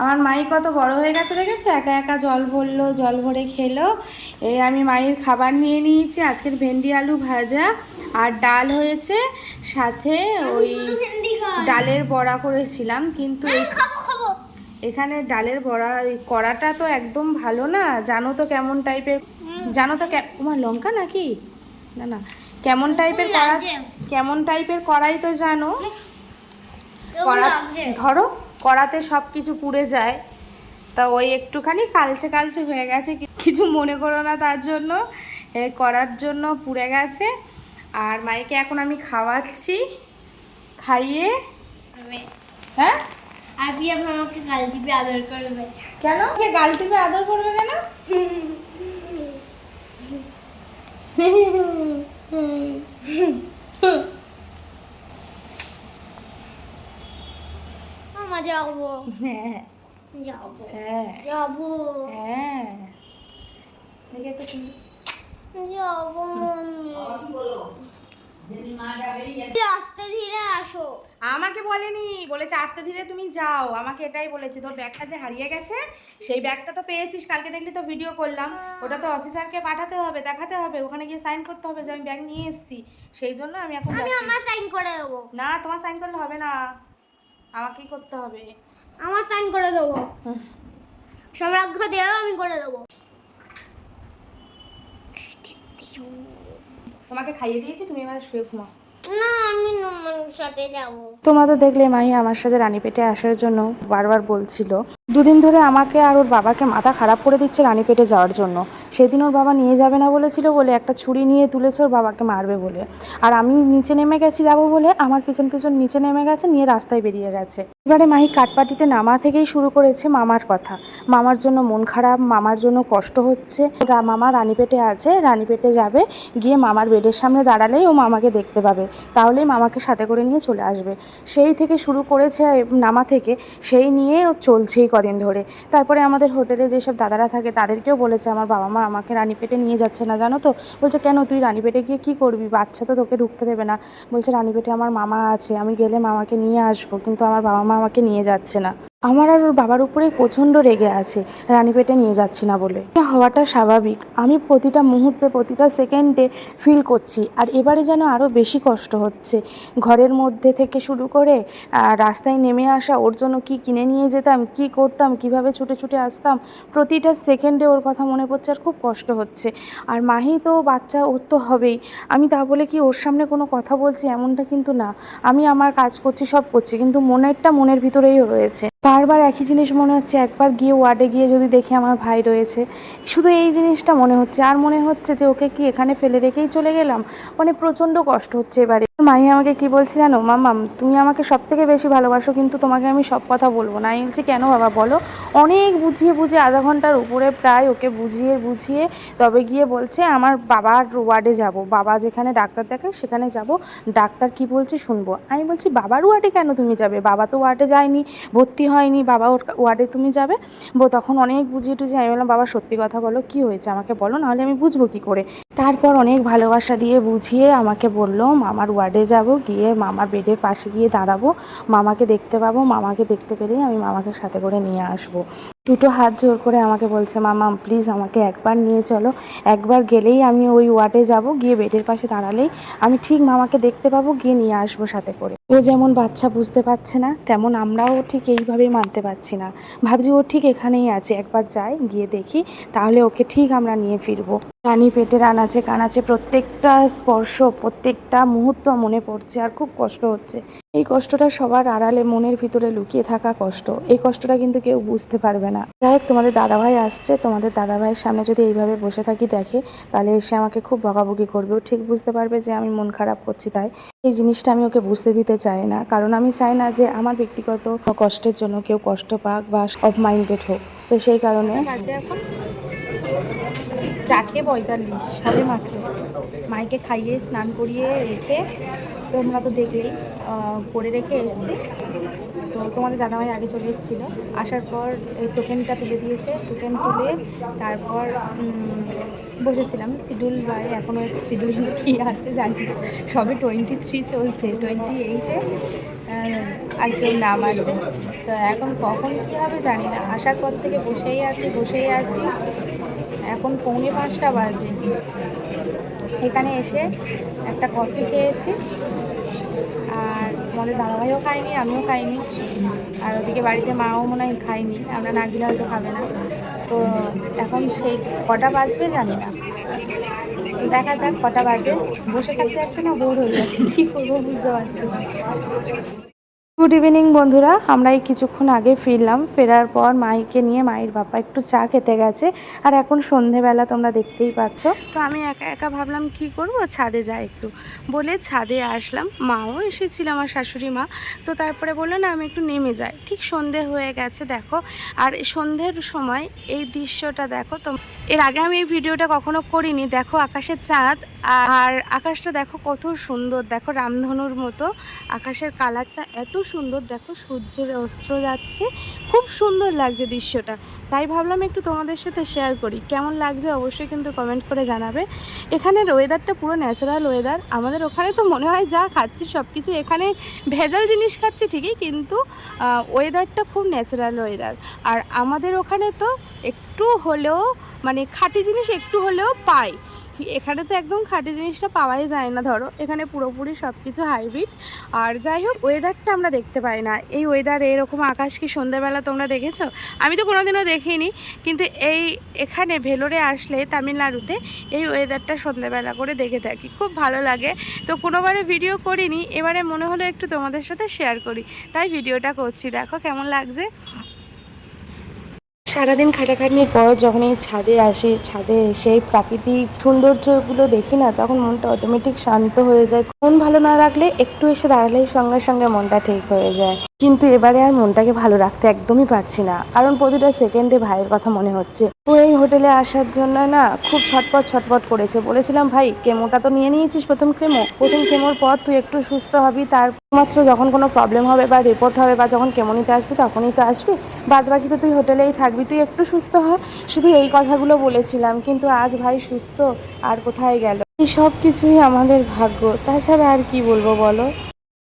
আমার মাই কত বড় হয়ে গেছে দেখেছ? একা একা জল ভরলো জল ভরে খেলো। এই আমি মায়ের খাবার নিয়ে নিয়েছি আজকের ভেন্ডি আলু ভাজা আর ডাল হয়েছে। সাথে ওই ডালের বড়া করেছিলাম কিন্তু এখানে ডালের বড়া কড়াটা তো একদম ভালো না। জানো তো কেমন টাইপের জানো তো তোমার লঙ্কা নাকি? না না। কেমন টাইপের কড়া কেমন টাইপের কড়াই তো জানো? কড়া ধরো। কড়াতে সব কিছু পুড়ে যায়। তা ওই একটুখানি কালচে কালচে হয়ে গেছে কিছু মনে করো না তার জন্য। এ, করার জন্য পুড়ে গেছে। আর মাইকে এখন আমি খাওয়াচ্ছি খাইয়ে। হ্যাঁ? আমাকে আদর করবে। কেন? কে গাল টিপে আদর করবে কেন? যাব হ্যাঁ যাব হ্যাঁ যাব হ্যাঁ দেখি একটু যাব আস্তে ধীরে আসো আমাকে বলেনি। বলেছে আস্তে ধীরে তুমি যাও। আমাকে এটাই বলেছে তোর ব্যাগটা যে হারিয়ে গেছে সেই ব্যাগটা তো পেয়েছিস কালকে দেখলি তো ভিডিও করলাম। ওটা তো অফিসারকে পাঠাতে হবে দেখাতে হবে ওখানে গিয়ে সাইন করতে হবে যে আমি ব্যাগ নিয়ে এসেছি। সেই জন্য আমি এখন আমি আমার সাইন করে দেবো। না তোমার সাইন করলে হবে না। আমাকেই করতে হবে। আমার সাইন করে দেবো। সম্রাজ্ঞ দেও আমি করে দেবো। তোমাকে খাইয়ে দিয়েছি তুমি এবার শুয়ে ঘুমাও। না আমি নমনের সাথে যাব। তোমরা তো দেখলে মাই আমার সাথে রানীপেটে আসার জন্য বারবার বলছিল। দুদিন ধরে আমাকে আর ওর বাবাকে মাথা খারাপ করে দিচ্ছে রানীপেটে যাওয়ার জন্য। সেদিন ওর বাবা নিয়ে যাবে না বলেছিল বলে একটা ছুরি নিয়ে তুলেছে, ওর বাবাকে মারবে বলে। আর আমি নিচে নেমে গেছি যাব বলে আমার পিছন পিছন নিচে নেমে গেছে, নিয়ে রাস্তায় বেরিয়ে গেছে। এবারে মাহি কাটপাটিতে নামা থেকেই শুরু করেছে মামার কথা। মামার জন্য মন খারাপ, মামার জন্য কষ্ট হচ্ছে। মামা রানীপেটে আছে, রানীপেটে যাবে, গিয়ে মামার বেডের সামনে দাঁড়ালেই ও মামাকে দেখতে পাবে। তাহলেই মামাকে সাথে করে নিয়ে চলে আসবে। সেই থেকে শুরু করেছে নামা থেকে, সেই নিয়ে চলছেই কদিন ধরে। তারপরে আমাদের হোটেলে যেসব দাদারা থাকে, তাদেরকেও বলেছে, আমার বাবা মা আমাকে রানীপেটে নিয়ে যাচ্ছে না, জানো তো? বলছে, কেন? তুই রানীপেটে গিয়ে কী করবি? বাচ্চা তো তোকে ঢুকতে দেবে না। বলছে, রানীপেটে আমার মামা আছে, আমি গেলে মামাকে নিয়ে আসব, কিন্তু আমার বাবা মা আমাকে নিয়ে যাচ্ছে না। আমার আর ওর বাবার উপরে প্রচণ্ড রেগে আছে। রানীপেটে নিয়ে যাচ্ছি না বলে। হওয়াটা স্বাভাবিক। আমি প্রতিটা মুহূর্তে, প্রতিটা সেকেন্ডে ফিল করছি। আর এবারে যেন আরও বেশি কষ্ট হচ্ছে। ঘরের মধ্যে থেকে শুরু করে রাস্তায় নেমে আসা, ওর জন্য কি কিনে নিয়ে যেতাম, কি করতাম, কীভাবে ছুটে ছুটে আসতাম, প্রতিটা সেকেন্ডে ওর কথা মনে পড়ছে আর খুব কষ্ট হচ্ছে। আর মাহি তো, বাচ্চা ওর তো হবেই। আমি তা বলে কি ওর সামনে কোনো কথা বলছি এমনটা কিন্তু না। আমি আমার কাজ করছি, সব করছি, কিন্তু মনেরটা মনের ভিতরেই রয়েছে। বারবার একই জিনিস মনে হচ্ছে, একবার গিয়ে ওয়ার্ডে গিয়ে যদি দেখি আমার ভাই রয়েছে। শুধু এই জিনিসটা মনে হচ্ছে, আর মনে হচ্ছে যে ওকে কি এখানে ফেলে রেখেই চলে গেলাম? মানে প্রচণ্ড কষ্ট হচ্ছে এবারে। মাই আমাকে কি বলছে জানো? মামাম তুমি আমাকে সব থেকে বেশি ভালোবাসো, কিন্তু তোমাকে আমি সব কথা বলব না। আমি বলছি, কেন বাবা, বলো। অনেক বুঝিয়ে বুঝিয়ে আধা ঘণ্টার উপরে প্রায় ওকে বুঝিয়ে বুঝিয়ে তবে গিয়ে বলছে, আমার বাবার ওয়ার্ডে যাব। বাবা যেখানে ডাক্তার দেখায় সেখানে যাব। ডাক্তার কি বলছে শুনব। আমি বলছি, বাবার ওয়ার্ডে কেন তুমি যাবে? বাবা তো ওয়ার্ডে যায়নি। ভর্তি হয়নি, বাবা ওর ওয়ার্ডে তুমি যাবে। বো তখন অনেক বুঝিয়ে টুঝিয়ে আমি বললাম, বাবা, সত্যি কথা বলো, কি হয়েছে? আমাকে বলো, নাহলে আমি বুঝব কি করে? তারপর অনেক ভালোবাসা দিয়ে বুঝিয়ে আমাকে বলল, মামার ওয়ার্ডে যাব, গিয়ে মামার বেডের পাশে গিয়ে দাঁড়াবো। মামাকে দেখতে পাবো, মামাকে দেখতে পেলেই আমি মামাকে সাথে করে নিয়ে আসব। দুটো হাত জোর করে আমাকে বলছে, মামা প্লিজ আমাকে একবার নিয়ে চলো। একবার গেলেই আমি ওই ওয়ার্ডে যাব, গিয়ে বেডের পাশে দাঁড়ালেই আমি ঠিক মামাকে দেখতে পাবো, গিয়ে নিয়ে আসব সাথে করে। ও যেমন বাচ্চা বুঝতে পারছে না, তেমন আমরাও ঠিক এইভাবেই মানতে পারছি না। ভাবছি ও ঠিক এখানেই আছে, একবার যাই, গিয়ে দেখি, তাহলে ওকে ঠিক আমরা নিয়ে ফিরবো। রানী পেটের আনাচে কানাচে প্রত্যেকটা স্পর্শ, প্রত্যেকটা মুহূর্ত মনে পড়ছে আর খুব কষ্ট হচ্ছে। এই কষ্টটা সবার আড়ালে মনের ভিতরে লুকিয়ে থাকা কষ্ট। এই কষ্টটা কিন্তু কেউ বুঝতে পারবে না। যাই হোক, তোমাদের দাদাভাই আসছে। তোমাদের দাদাভাইয়ের সামনে যদি এইভাবে বসে থাকি দেখে, তাহলে এসে আমাকে খুব বকাবকি করবে। ও ঠিক বুঝতে পারবে যে আমি মন খারাপ করছি, তাই এই জিনিসটা আমি ওকে বুঝতে দিতে চাই না। কারণ আমি চাই না যে আমার ব্যক্তিগত কষ্টের জন্য কেউ কষ্ট পাক বা অফ মাইন্ডেড হোক। তো সেই কারণে চারটে পঁয়তাল্লিশ, সবে মাত্র। মাইকে খাইয়ে স্নান করিয়ে রেখে তোমরা তো দেখলেই করে রেখে এসছি। তো তোমাদের দাদাভাই আগে চলে এসেছিল। আসার পর টোকেনটা তুলে দিয়েছে। টোকেন তুলে তারপর বসেছিলাম। শিডিউল বাই এখনও শিডিউল কী আছে জানি। সবে টোয়েন্টি থ্রি চলছে। টোয়েন্টি এইটে আর কেউ নাম আছে। তো এখন কখন কী হবে জানি না। আসার পর থেকে বসেই আছি বসেই আছি। এখন পৌনে পাঁচটা বাজে। এখানে এসে একটা কফি খেয়েছি। আর তোমাদের দাদাভাইও খায়নি, আমিও খাইনি। আর ওদিকে বাড়িতে মাও মনে হয় খায়নি, আমরা না গেলে হয়তো খাবে না। তো এখন সেই কটা বাজবে জানি না। দেখা যাক কটা বাজে। বসে থাকতে থাকতে না বোর হয়ে যাচ্ছে, কী করব বুঝতে পারছি না। গুড ইভিনিং বন্ধুরা। আমরা এই কিছুক্ষণ আগে ফিরলাম। ফেরার পর মাইকে নিয়ে মায়ের বাবা একটু চা খেতে গেছে। আর এখন সন্ধেবেলা তোমরা দেখতেই পাচ্ছ। তো আমি একা একা ভাবলাম, কি করব? ছাদে যাই একটু। বলে ছাদে আসলাম। মাও এসেছিল আমার শাশুড়ি মা। তো তারপরে বলল, না, আমি একটু নেমে যাই। ঠিক সন্ধে হয়ে গেছে, দেখো। আর সন্ধ্যের সময় এই দৃশ্যটা দেখো। তো এর আগে আমি এই ভিডিওটা কখনো করিনি। দেখো আকাশের চাঁদ আর আকাশটা দেখো কত সুন্দর। দেখো রামধনুর মতো আকাশের কালারটা এত সুন্দর। দেখো সূর্যের অস্ত্র যাচ্ছে। খুব সুন্দর লাগছে দৃশ্যটা। তাই ভাবলাম একটু তোমাদের সাথে শেয়ার করি। কেমন লাগছে অবশ্যই কিন্তু কমেন্ট করে জানাবে। এখানের ওয়েদারটা পুরো ন্যাচারাল ওয়েদার আমাদের ওখানে তো মনে হয় যা খাচ্ছি সব কিছু এখানে ভেজাল জিনিস খাচ্ছি ঠিকই কিন্তু ওয়েদারটা খুব ন্যাচারাল ওয়েদার আর আমাদের ওখানে তো একটু হলেও মানে খাঁটি জিনিস একটু হলেও পাই। এখানে তো একদম খাঁটি জিনিসটা পাওয়াই যায় না, ধরো। এখানে পুরোপুরি সব কিছু হাইব্রিড আর যাই হোক ওয়েদারটা আমরা দেখতে পাই না। এই ওয়েদার এরকম আকাশ কি সন্ধ্যাবেলা তোমরা দেখেছ? আমি তো কোনোদিনও দেখিনি, কিন্তু এই এখানে ভেলোরে আসলে তামিলনাড়ুতে এই ওয়েদারটা সন্ধ্যাবেলা করে দেখে থাকি। খুব ভালো লাগে। তো কোনোবারে ভিডিও করিনি, এবারে মনে হলো একটু তোমাদের সাথে শেয়ার করি। তাই ভিডিওটা করছি। দেখো কেমন লাগছে? সারাদিন খাটাখাটনির পর যখন এই ছাদে আসি, ছাদে এসে প্রাকৃতিক সৌন্দর্যগুলো দেখি না, তখন মনটা অটোমেটিক শান্ত হয়ে যায়। মন ভালো না রাখলে একটু এসে দাঁড়ালেই সঙ্গে সঙ্গে মনটা ঠিক হয়ে যায়। কিন্তু এবারে আর মনটাকে ভালো রাখতে একদমই পারছি না। কারণ প্রতিটা সেকেন্ডে ভাইয়ের কথা মনে হচ্ছে। ও এই হোটেলে আসার জন্য না খুব ছটপট ছটপট করেছে। বলেছিলাম, ভাই, কেমোটা তো নিয়ে নিয়েছিস প্রথম কেমো। প্রথম কেমোর পর তুই একটু সুস্থ হবি। তার মাত্র যখন কোনো প্রবলেম হবে বা রিপোর্ট হবে বা যখন কেমো নিতে আসবি, তখনই তো আসবি। বাদ বাকি তো তুই হোটেলেই থাকবি। তুই একটু সুস্থ হ। শুধু এই কথাগুলো বলেছিলাম। কিন্তু আজ ভাই সুস্থ, আর কোথায় গেল? এই সব কিছুই আমাদের ভাগ্য। তাছাড়া আর কি বলব বলো?